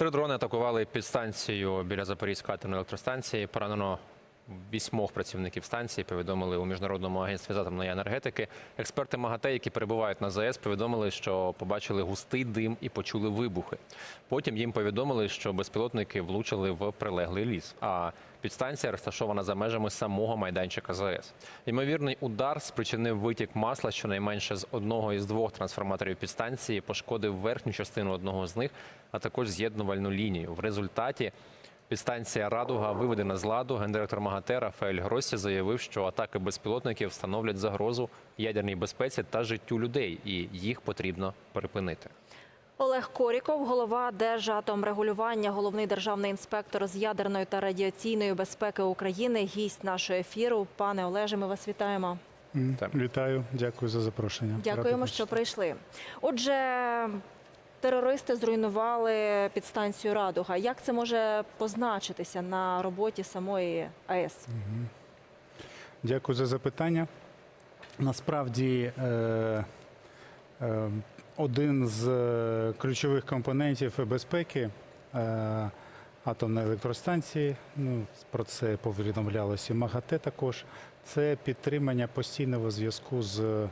Три дрони атакували підстанцію біля Запорізької атомної електростанції. Поранено вісьмох працівників станції. Повідомили у міжнародному агентстві з атомної енергетики. Експерти МАГАТЕ, які перебувають на ЗАЕС, повідомили, що побачили густий дим і почули вибухи. Потім їм повідомили, що безпілотники влучили в прилеглий ліс. А підстанція розташована за межами самого майданчика ЗАЕС. Ймовірний удар спричинив витік масла щонайменше з одного із двох трансформаторів підстанції, пошкодив верхню частину одного з них, а також з'єднувальну лінію. В результаті Підстанція Радуга виведена з ладу. Гендиректор МАГАТЕ Рафаель Гроссі заявив, що атаки безпілотників становлять загрозу ядерній безпеці та життю людей, і їх потрібно припинити. Олег Коріков, голова Держатомрегулювання, головний державний інспектор з ядерної та радіаційної безпеки України, гість нашого ефіру. Пане Олеже, ми вас вітаємо. Вітаю, дякую за запрошення. Дякуємо, що прийшли. Отже, терористи зруйнували підстанцію Радуга. Як це може позначитися на роботі самої АЕС? Дякую за запитання. Насправді, е, е, один з е, ключових компонентів безпеки атомної електростанції, ну, про це повідомлялося і МАГАТЕ також, це підтримання постійного зв'язку з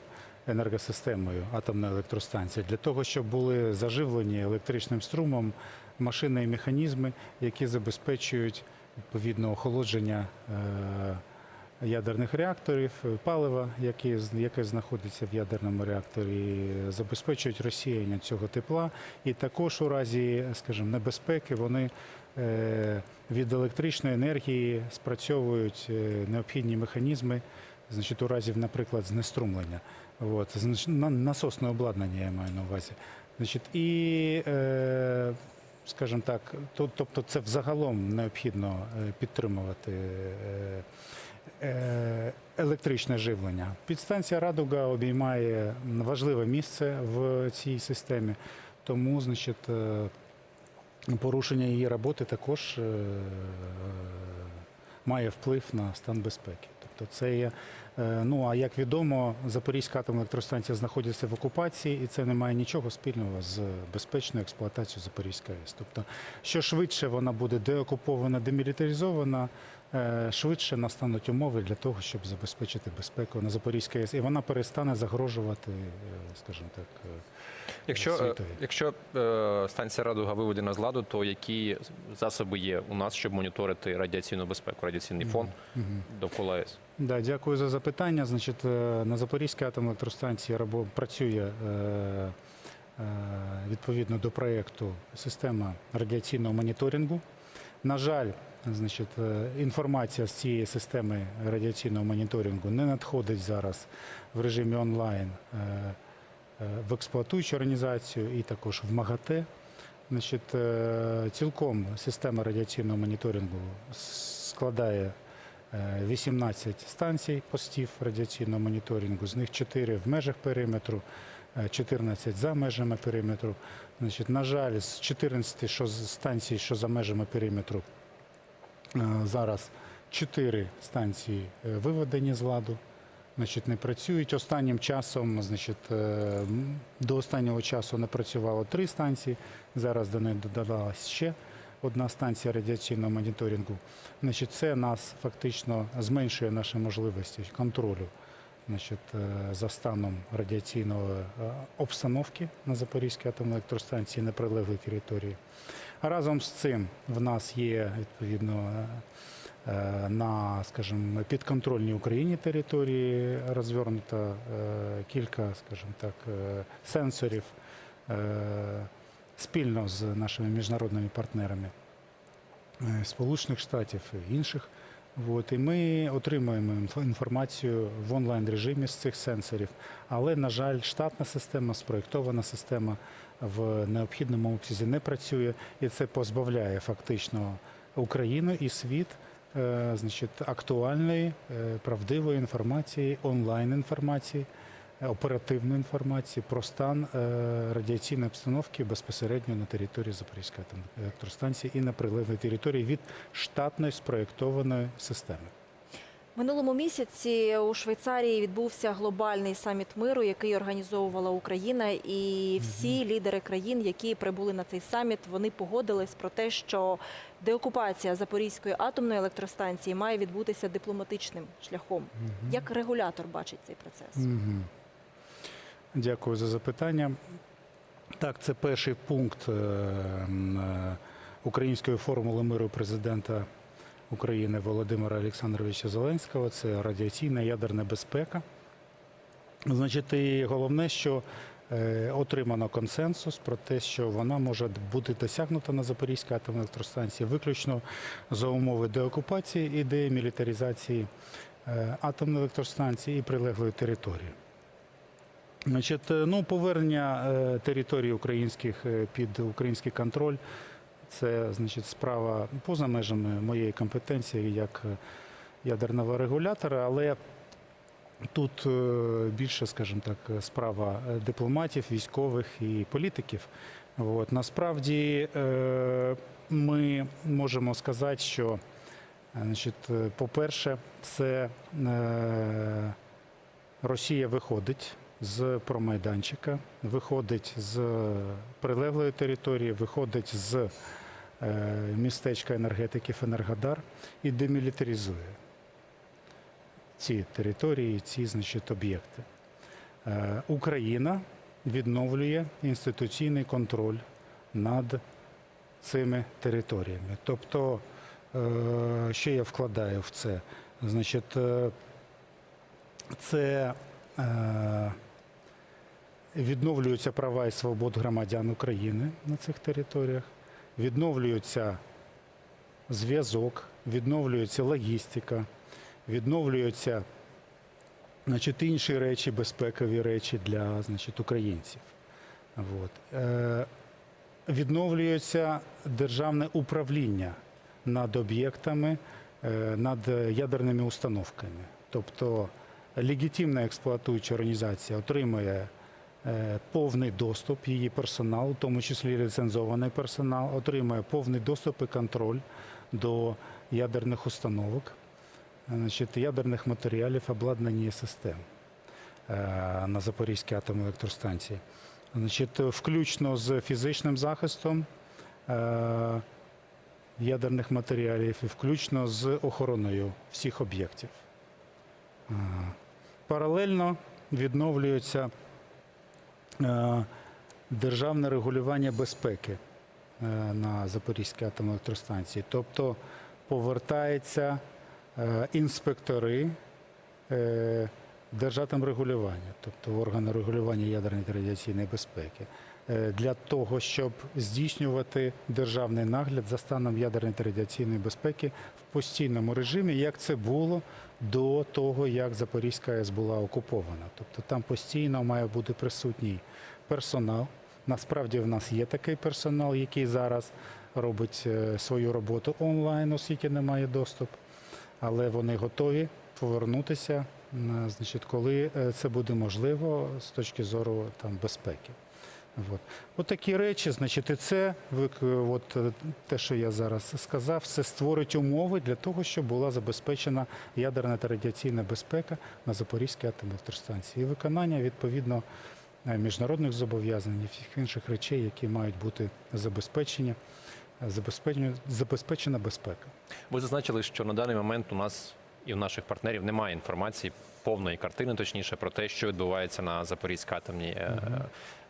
енергосистемою атомної електростанції для того, щоб були заживлені електричним струмом машини і механізми, які забезпечують відповідно охолодження. е, ядерних реакторів, е, палива, яке, яке знаходиться в ядерному реакторі, забезпечують розсіяння цього тепла. І також у разі, скажімо, небезпеки вони е, від електричної енергії спрацьовують необхідні механізми, значить, у разі, наприклад, знеструмлення. От, насосне обладнання я маю на увазі. Значить, і е, скажімо так, то- тобто це взагалом необхідно е, підтримувати. е, е, Електричне живлення. Підстанція Радуга обіймає важливе місце в цій системі, тому, значить, е, порушення її роботи також має вплив на стан безпеки. Тобто це є, ну а як відомо, Запорізька атомна електростанція знаходиться в окупації, і це не має нічого спільного з безпечною експлуатацією Запорізької АЕС. Тобто, що швидше вона буде деокупована, демілітаризована, е, швидше настануть умови для того, щоб забезпечити безпеку на Запорізькій АЕС, і вона перестане загрожувати, е, скажімо так. е, Якщо, е, світові. якщо е, станція Радуга виведена з ладу, то які засоби є у нас, щоб моніторити радіаційну безпеку, радіаційний фон Мгм. довкола АЕС? Да, дякую за запитання. Значить, е, на Запорізькій атомній електростанції працює е, е, відповідно до проєкту система радіаційного моніторингу. На жаль, значить, е, інформація з цієї системи радіаційного моніторингу не надходить зараз в режимі онлайн е, е, в експлуатуючу організацію і також в МАГАТЕ. Значить, цілком система радіаційного моніторингу складає е, 18 станцій постів радіаційного моніторингу, з них 4 в межах периметру, е, 14 за межами периметру. Значить, на жаль, з 14 що станцій, що за межами периметру, зараз 4 станції е, виведені з ладу. Значить, не працюють. Останнім часом, значить, е, до останнього часу не працювало три станції. Зараз до неї додалась ще одна станція радіаційного моніторингу. Значить, це нас фактично зменшує наші можливості контролю значить, е, за станом радіаційної е, обстановки на Запорізькій атомній електростанції на прилеглій території. Разом з цим в нас є відповідно е, е, на, скажімо, підконтрольній Україні території розвернуто е, кілька, скажімо так, сенсорів спільно з нашими міжнародними партнерами Сполучених Штатів і інших. От, і ми отримуємо інформацію в онлайн режимі з цих сенсорів. Але, на жаль, штатна система, спроєктована система в необхідному обсязі не працює, і це позбавляє фактично Україну і світ е, значить, актуальної, е, правдивої інформації, онлайн інформації, оперативної інформації про стан е, радіаційної обстановки безпосередньо на території Запорізької електростанції і на прилеглій території від штатної спроєктованої системи. Минулому місяці у Швейцарії відбувся глобальний саміт миру, який організовувала Україна, і всі лідери країн, які прибули на цей саміт, вони погодились про те, що деокупація Запорізької атомної електростанції має відбутися дипломатичним шляхом. Як регулятор бачить цей процес? Мгм. Дякую за запитання. Так, це перший пункт е, е, української формули миру президента України Володимира Олександровича Зеленського. Це радіаційна ядерна безпека. Значить, і головне, що е, отримано консенсус про те, що вона може бути досягнута на Запорізькій атомній електростанції виключно за умови деокупації і демілітаризації е, атомної електростанції і прилеглої території. Значить, е, ну, повернення територій українських під український контроль це значить, справа поза межами моєї компетенції як е, ядерного регулятора, але тут е, більше, скажімо так, справа е, дипломатів, військових і політиків. От. Насправді ми можемо сказати, що значить, по-перше, це Росія виходить з промайданчика, виходить з прилеглої території, виходить з е, містечка енергетиків Енергодар і демілітаризує ці території, ці значить, об'єкти. Е, Україна відновлює інституційний контроль над цими територіями. Тобто, е, що я вкладаю в це? Значить, це відновлюються права і свободи громадян України на цих територіях, відновлюється зв'язок, відновлюється логістика, відновлюються значить, інші речі, безпекові речі для значить, українців. От. Е, відновлюється державне управління над об'єктами, е, над ядерними установками. Тобто легітимна експлуатуюча організація отримує повний доступ, її персонал, у тому числі ліцензований персонал, отримує повний доступ і контроль до ядерних установок, значить, ядерних матеріалів, обладнання систем е, на Запорізькій атомній електростанції. Значить, включно з фізичним захистом е, ядерних матеріалів і включно з охороною всіх об'єктів. Е, Паралельно відновлюється е, державне регулювання безпеки е, на Запорізькій атомній електростанції. Тобто повертаються е, інспектори е, держатомрегулювання, тобто органи регулювання ядерної та радіаційної безпеки, е, для того, щоб здійснювати державний нагляд за станом ядерної та радіаційної безпеки в постійному режимі, як це було до того, як Запорізька АЕС була окупована. Тобто там постійно має бути присутній персонал. Насправді в нас є такий персонал, який зараз робить е, свою роботу онлайн, оскільки немає доступу, але вони готові повернутися, значить, коли е, це буде можливо з точки зору там, безпеки. От. От такі речі, значить, і це от, е, те, що я зараз сказав, це створить умови для того, щоб була забезпечена ядерна та радіаційна безпека на Запорізькій атомній електростанції. І виконання відповідно е, міжнародних зобов'язань і всіх інших речей, які мають бути забезпечені, е, забезпечена, забезпечена безпека. Ви зазначили, що на даний момент у нас і у наших партнерів немає інформації повної картини, точніше, про те, що відбувається на Запорізькій атомній е,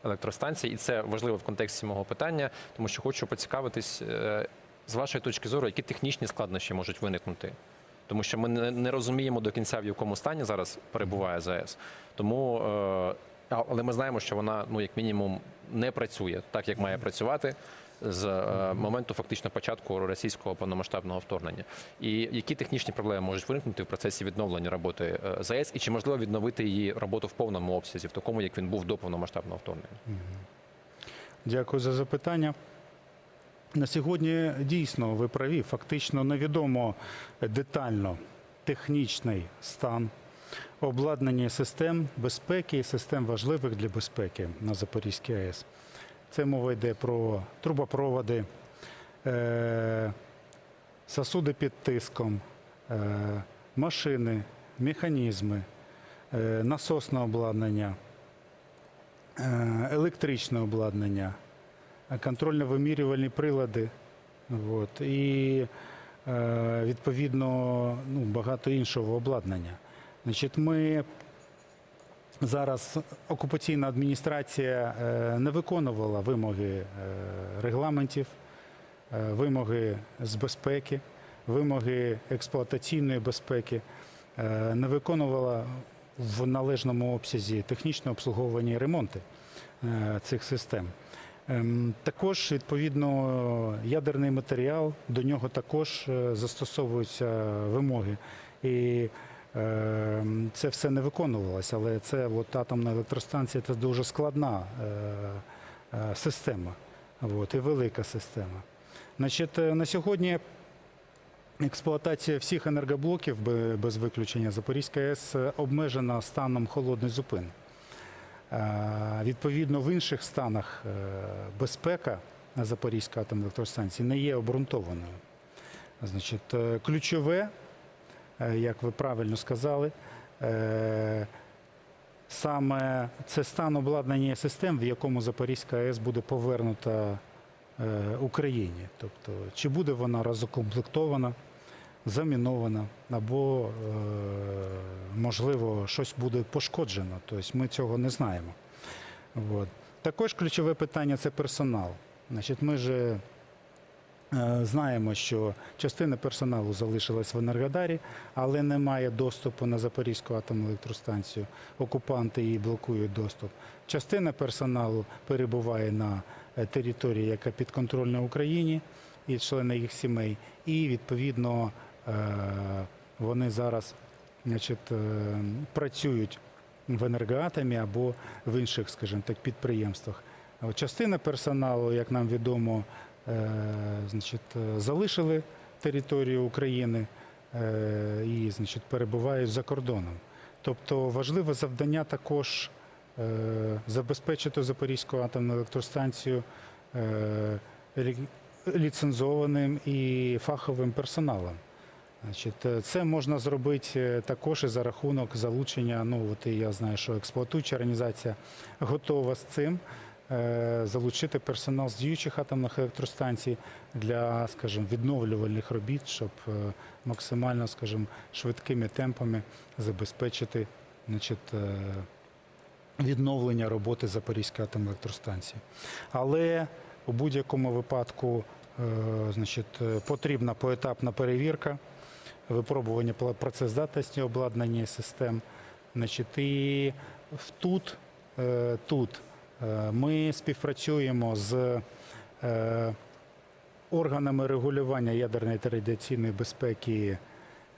електростанції. І це важливо в контексті мого питання, тому що хочу поцікавитись е, з вашої точки зору, які технічні складнощі можуть виникнути. Тому що ми не, не розуміємо до кінця, в якому стані зараз перебуває ЗАЕС. Тому, е, але ми знаємо, що вона, ну як мінімум, не працює так, як має працювати з е, моменту фактично початку російського повномасштабного вторгнення. І які технічні проблеми можуть виникнути в процесі відновлення роботи е, ЗАЕС, і чи можливо відновити її роботу в повному обсязі, в такому, як він був до повномасштабного вторгнення? Дякую за запитання. На сьогодні дійсно ви праві. Фактично невідомо детально технічний стан обладнання систем безпеки і систем важливих для безпеки на Запорізькій АЕС. Це мова йде про трубопроводи, е, сосуди під тиском, е, машини, механізми, е, насосне обладнання, електричне обладнання, контрольно-вимірювальні прилади. От, і відповідно ну, багато іншого обладнання. Значить, ми зараз окупаційна адміністрація е, не виконувала вимоги е, регламентів, е, вимоги з безпеки, вимоги експлуатаційної безпеки, не виконувала в належному обсязі технічне обслуговування і ремонти цих систем. Ем, Також, відповідно, ядерний матеріал, до нього також застосовуються вимоги. І це все не виконувалося, але це от, атомна електростанція це дуже складна е, е, система от, і велика система. Значить, е, на сьогодні експлуатація всіх енергоблоків без виключення Запорізька АЕС обмежена станом холодний зупин. Відповідно, в інших станах безпека на Запорізькій атомній електростанції не є обґрунтованою. Значить, ключове, як ви правильно сказали, е, саме це стан обладнання систем, в якому Запорізька АЕС буде повернута е, Україні. Тобто, чи буде вона розукомплектована, замінована, або, е, можливо, щось буде пошкоджено. Тобто ми цього не знаємо. От. Також ключове питання це персонал. Значить, ми же е, знаємо, що частина персоналу залишилась в Енергодарі, але немає доступу на Запорізьку атомну електростанцію. Окупанти її блокують доступ. Частина персоналу перебуває на е, території, яка підконтрольна Україні, і члени їх сімей. І відповідно е, вони зараз значить, е, працюють в енергоатомі або в інших, скажімо так, підприємствах. Частина персоналу, як нам відомо, е, значить, е, залишили територію України е, і значить, перебувають за кордоном. Тобто важливе завдання також е, забезпечити Запорізьку атомну електростанцію ліцензованим і фаховим персоналом. Значить, це можна зробити також і за рахунок залучення. Ну от я знаю, що експлуатуюча організація готова з цим залучити персонал з діючих атомних електростанцій для, скажімо, відновлювальних робіт, щоб е, максимально, скажімо, швидкими темпами забезпечити, значить, е, відновлення роботи Запорізької атомної електростанції. Але у будь-якому випадку е, значить, е, потрібна поетапна перевірка, випробування працездатності обладнання систем. Значить, і тут, е, тут е, ми співпрацюємо з е, органами регулювання ядерної та радіаційної безпеки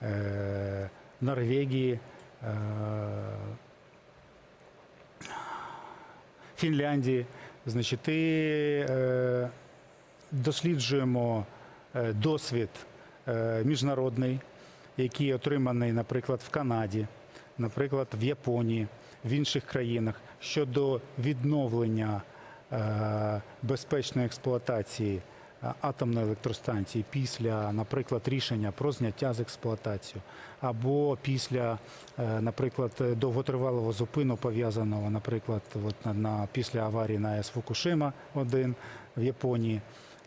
е, Норвегії, е, Фінляндії. Значить, і е, досліджуємо е, досвід е, міжнародний, який отриманий, наприклад, в Канаді, наприклад, в Японії, в інших країнах щодо відновлення е, безпечної експлуатації е, атомної електростанції після, наприклад, рішення про зняття з експлуатації, або після, е, наприклад, довготривалого зупину пов'язаного, наприклад, от на, на після аварії на АЕС Фукушима 1 в Японії.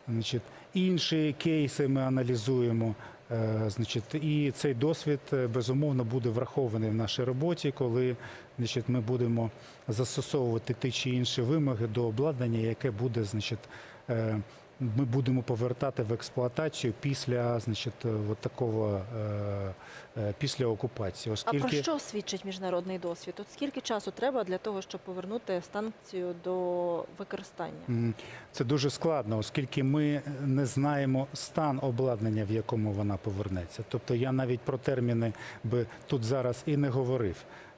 Значить, інші кейси ми аналізуємо. Е, Значить, і цей досвід е, безумовно буде врахований в нашій роботі, коли значить, ми будемо застосовувати ті чи інші вимоги до обладнання, яке буде, значить, е, ми будемо повертати в експлуатацію після, значить, е, от такого е, е, після окупації, А про що свідчить міжнародний досвід? От скільки часу треба для того, щоб повернути станцію до використання? Це дуже складно, оскільки ми не знаємо стан обладнання, в якому вона повернеться. Тобто я навіть про терміни би тут зараз і не говорив.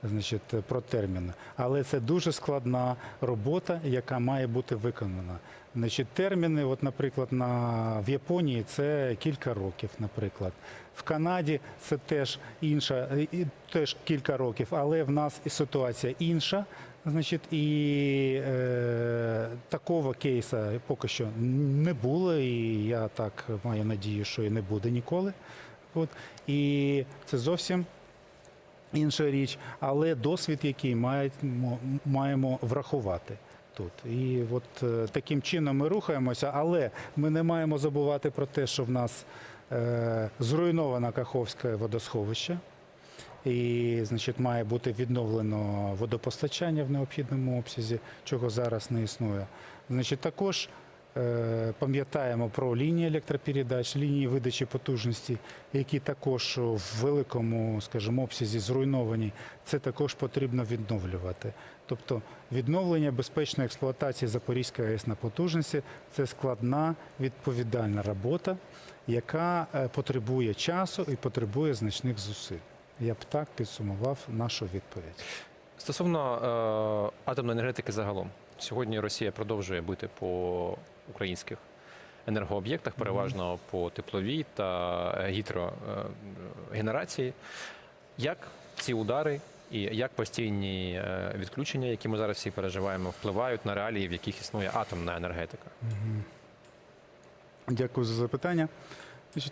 Значить, про терміни, але це дуже складна робота, яка має бути виконана. Значить, терміни, от, наприклад, на в Японії це кілька років, наприклад. В Канаді це теж інша, теж кілька років, але в нас і ситуація інша. Значить, і е, такого кейса поки що не було, і я так маю надію, що і не буде ніколи. От і це зовсім інша річ, але досвід, який маємо, маємо врахувати. Тут і от е, таким чином ми рухаємося, але ми не маємо забувати про те, що в нас е, зруйновано Каховське водосховище, і значить, має бути відновлено водопостачання в необхідному обсязі, чого зараз не існує. Значить, також пам'ятаємо про лінії електропередач, лінії видачі потужності, які також в великому, скажімо, обсязі зруйновані. Це також потрібно відновлювати. Тобто відновлення безпечної експлуатації Запорізької АЕС на потужності це складна відповідальна робота, яка е, потребує часу і потребує значних зусиль. Я б так підсумував нашу відповідь. Стосовно е, атомної енергетики загалом, сьогодні Росія продовжує бити по українських енергооб'єктах, переважно по тепловій та гідрогенерації. Як ці удари і як постійні е, відключення, які ми зараз всі переживаємо, впливають на реалії, в яких існує атомна енергетика? Дякую за запитання.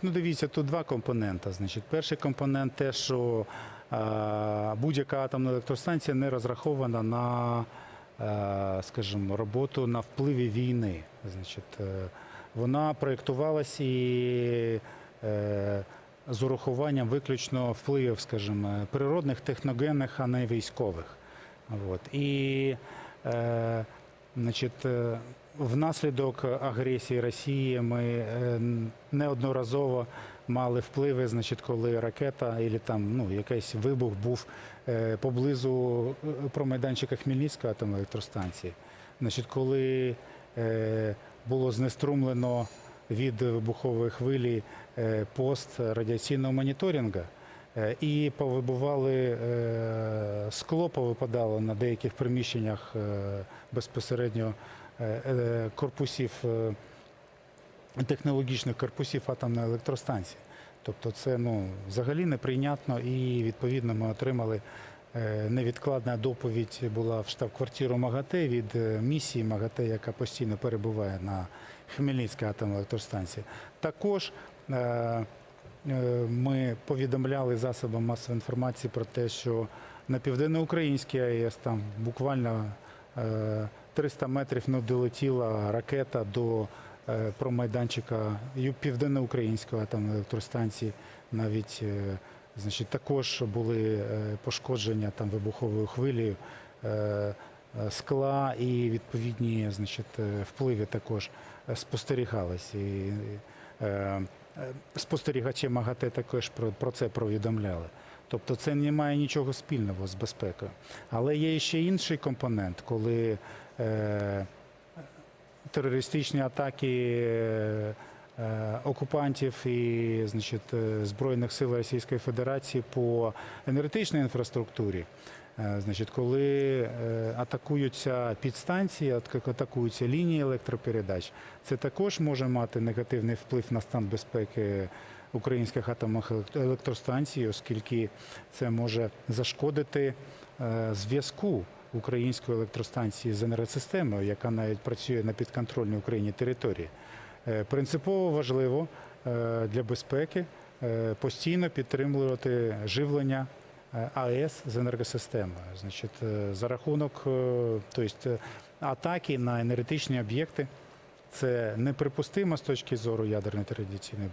Ну дивіться, тут два компоненти. Значить, перший компонент те, що е, будь-яка атомна електростанція не розрахована на, е, скажімо, роботу на впливі війни. Значить, е, вона проєктувалася і е, з урахуванням виключно впливів, скажімо, природних, техногенних, а не військових. От. І е, значить, е, внаслідок агресії Росії ми е, неодноразово мали впливи, значить, коли ракета або там ну, якийсь вибух був е, поблизу е, промайданчика Хмельницької атомної електростанції. Значить, коли е, було знеструмлено від вибухової хвилі пост радіаційного моніторингу, І повибували скло, повипадало на деяких приміщеннях безпосередньо корпусів, технологічних корпусів атомної електростанції. Тобто це ну, взагалі неприйнятно і відповідно ми отримали е, невідкладна доповідь була в штаб-квартиру МАГАТЕ від е, місії МАГАТЕ, яка постійно перебуває на Хмельницькій атомній електростанції. Також е, ми повідомляли засобам масової інформації про те, що на південноукраїнській АЕС там буквально е, 300 метрів не долетіла ракета до е, промайданчика Ю- південноукраїнської атомної електростанції. Навіть е, значить, також були е, пошкодження там вибуховою хвилею скла і відповідні значить, впливи також спостерігались. І, спостерігачі МАГАТЕ також про, про це повідомляли. Тобто це не має нічого спільного з безпекою. Але є ще інший компонент, коли е, терористичні атаки е, окупантів і значить, е, Збройних сил Російської Федерації по енергетичній інфраструктурі. Е, Значить, коли атакуються підстанції, ат- атакуються лінії електропередач, це також може мати негативний вплив на стан безпеки українських атомних елект- електростанцій, оскільки це може зашкодити зв'язку української електростанції з енергосистемою, яка навіть працює на підконтрольній Україні території. Е, Принципово важливо е, для безпеки е, постійно підтримувати живлення АЕС з енергосистемою. Значить, за рахунок тобто, атаки на енергетичні об'єкти. Це неприпустимо з точки зору ядерної та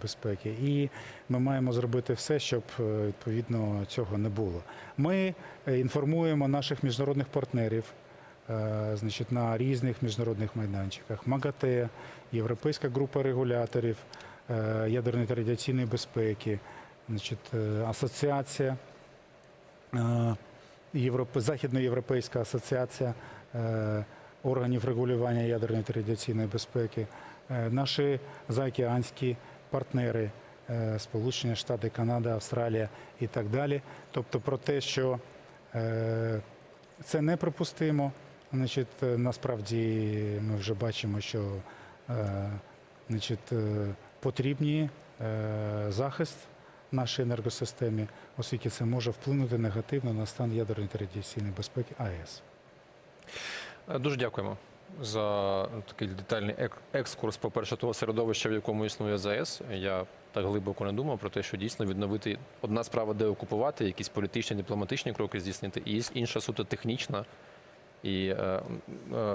безпеки, і ми маємо зробити все, щоб е, відповідно цього не було. Ми е, інформуємо наших міжнародних партнерів, е, значить, на різних міжнародних майданчиках. МАГАТЕ, Європейська група регуляторів ядерної та радіаційної безпеки, значить, асоціація. Європе... Західноєвропейська асоціація органів регулювання ядерної та радіаційної безпеки, е, наші заокеанські партнери, е, Сполучені Штати, Канада, Австралія і так далі. Тобто про те, що е, це неприпустимо. Значить, насправді ми вже бачимо, що значить, потрібні захист нашій енергосистемі, оскільки це може вплинути негативно на стан ядерної та радіаційної безпеки АЕС. Е, Дуже дякуємо. за такий детальний ек- екскурс, по-перше, того середовища, в якому існує ЗАЕС. Я так глибоко не думав про те, що дійсно відновити одна справа, де окупувати, якісь політичні, дипломатичні кроки здійснити, і інша суто технічна. І е, е,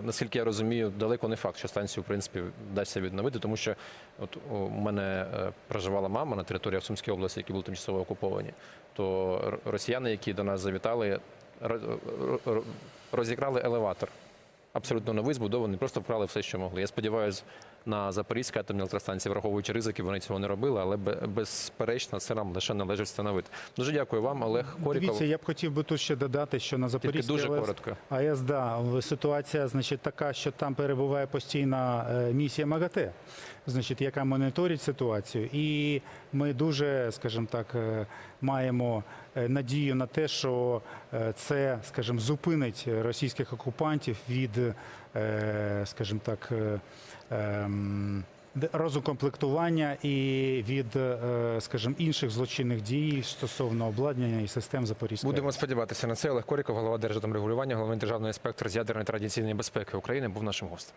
наскільки я розумію, далеко не факт, що станцію в принципі вдасться відновити, тому що от у мене е, проживала мама на території Сумської області, які були тимчасово окуповані. То росіяни, які до нас завітали, ро- ро- розікрали елеватор. Абсолютно новий, збудований, просто вкрали все, що могли. Я сподіваюся, на Запорізькій атомній електростанції, враховуючи ризики, вони цього не робили, але бе- безперечно це нам лише належить встановити. Дуже дякую вам, Олег Коріков. Дивіться, я б хотів би тут ще додати, що на Запорізькій дуже АЕС коротко. АЕС, да, ситуація значить, така, що там перебуває постійна е, місія МАГАТЕ, значить, яка моніторить ситуацію. І ми дуже, скажімо так, е, маємо е, надію на те, що це, скажімо, зупинить російських окупантів від, скажімо так, розукомплектування і від, е, скажімо, інших злочинних дій стосовно обладнання і систем Запорізької. Будемо сподіватися на це. Олег Коріков, голова Держатомрегулювання, головний державний інспектор з ядерної традиційної безпеки України, був нашим гостем.